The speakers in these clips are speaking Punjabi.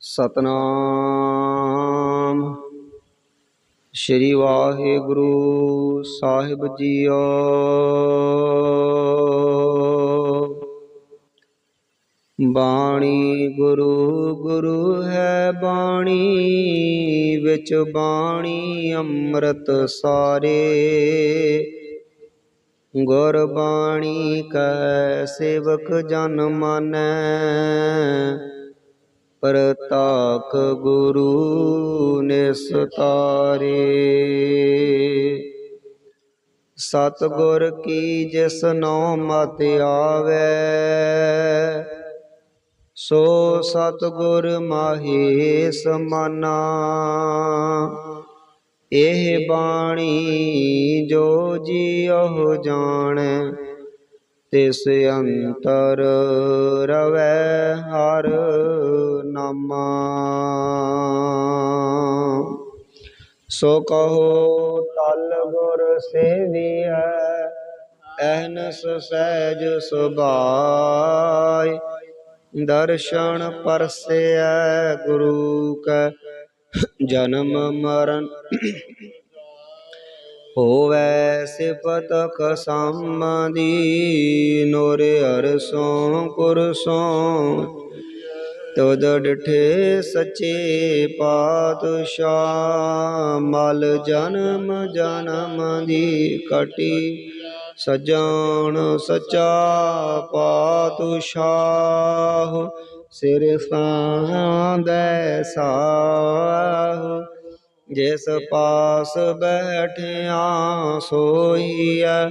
ਸਤਨਾਮ। ਸ਼੍ਰੀ ਵਾਹਿਗੁਰੂ ਸਾਹਿਬ ਜੀਓ। ਬਾਣੀ ਗੁਰੂ ਗੁਰੂ ਹੈ ਬਾਣੀ, ਵਿੱਚ ਬਾਣੀ ਅੰਮ੍ਰਿਤ ਸਾਰੇ। ਗੁਰ ਬਾਣੀ ਕੈ ਸੇਵਕ ਜਨ ਮਾਨੈ। ਪ੍ਰਤਾਖ ਗੁਰੂ ਨਿਸਤਾਰੇ ਸਤਿਗੁਰ ਕੀ ਜਿਸ ਨੋ ਮਤ ਆਵੇ, ਸੋ ਸਤਿਗੁਰ ਮਾਹੇ ਸਮਾਨਾ। ਇਹ ਬਾਣੀ ਜੋ ਜੀਉ ਜਾਣੈ ਤਿਸ ਅੰਤਰ ਰਵੈ ਹਰ ਨਾਮਾ। ਸੋ ਕਹੋ ਤਲ ਗੁਰ ਸੇਵੀਐ, ਅਹਨਸ ਸਹਿਜ ਸੁਭਾਇ। ਦਰਸ਼ਨ ਪਰਸੈ ਗੁਰੂ ਕੈ, ਜਨਮ ਮਰਨ ਹੋਵੈ ਸਿਫਤ ਖਸਮਦੀ ਨੋਰ ਅਰਸੋਂ ਕੁਰਸੋਂ। ਤੁਧ ਡਿਠੇ ਸੱਚੇ ਪਾਤਸ਼ਾਹ, ਮਲ ਜਨਮ ਜਨਮ ਦੀ ਕਟੀ। ਸਜਣ ਸਚਾ ਪਾਤਸ਼ਾਹ ਸਿਰ ਸਾਂਦੈ ਸਾਹ। ਜਿਸ ਪਾਸ ਬੈਠਿਆ ਸੋਈਐ,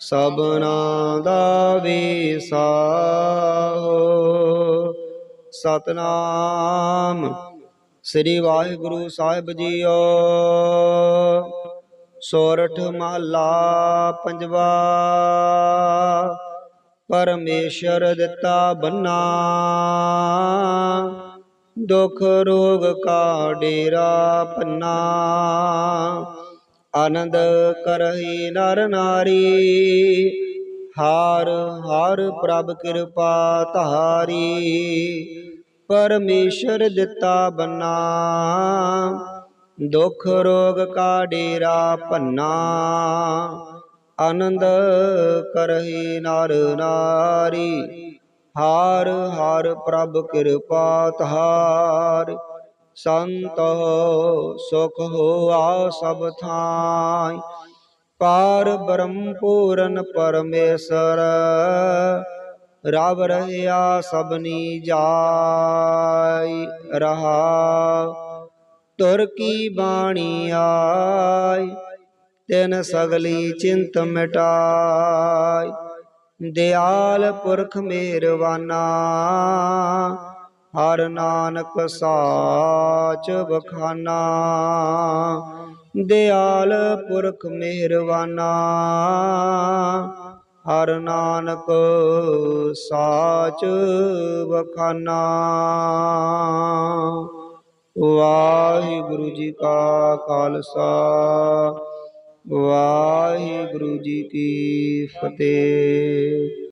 ਸਭਨਾ ਦਾ ਵਿਸਾਹੋ ਸਤਨਾਮ ਸ੍ਰੀ ਵਾਹਿਗੁਰੂ ਸਾਹਿਬ ਜੀਓ। ਸੋਰਠ ਮਹਲਾ ਪੰਜਵਾ, ਪਰਮੇਸ਼ਰ ਦਿੱਤਾ ਬੰਨਾ। ਦੁਖ ਰੋਗ ਕਾ ਡੇਰਾ ਪੰਨਾ। ਆਨੰਦ ਕਰਹੀ ਨਰ ਨਾਰੀ। ਹਾਰ ਹਾਰ ਪ੍ਰਭ ਕਿਰਪਾ ਧਾਰੀ। ਪਰਮੇਸ਼ਰ ਦਿੱਤਾ ਬੰਨਾ। ਦੁਖ ਰੋਗ ਕਾ ਡੇਰਾ ਪੰਨਾ। ਆਨੰਦ ਕਰਹੀ ਨਰ ਨਾਰੀ। ਹਾਰ ਹਾਰ ਪ੍ਰਭ ਕਿਰਪਾ ਧਾਰ ਸੰਤ ਸੁਖ ਹੋਆ ਸਭ ਥਾਈ। ਪਾਰ ਬ੍ਰਹਮ ਪੂਰਨ ਪਰਮੇਸ਼ਰ, ਰਵ ਰਹਿਆ ਸਭਨੀ ਜਾਈ। ਰਹਾ ਤੁਰ ਕੀ ਬਾਣੀ ਆਈ, ਤਿਨ ਸਗਲੀ ਚਿੰਤ ਮਿਟਾਈ। ਦਿਆਲ ਪੁਰਖ ਮੇਰਵਾਨਾ, ਹਰ ਨਾਨਕ ਸਾਚ ਬਖਾਨਾ। ਦਿਆਲ ਪੁਰਖ ਮਿਹਰਵਾਨਾ ਹਰ ਨਾਨਕ ਸਾਚ ਬਖਾਨਾ। ਵਾਹਿਗੁਰੂ ਜੀ ਕਾ ਖਾਲਸਾ ਵਾਹਿਗੁਰੂ ਜੀ ਕੀ ਫਤਿਹ।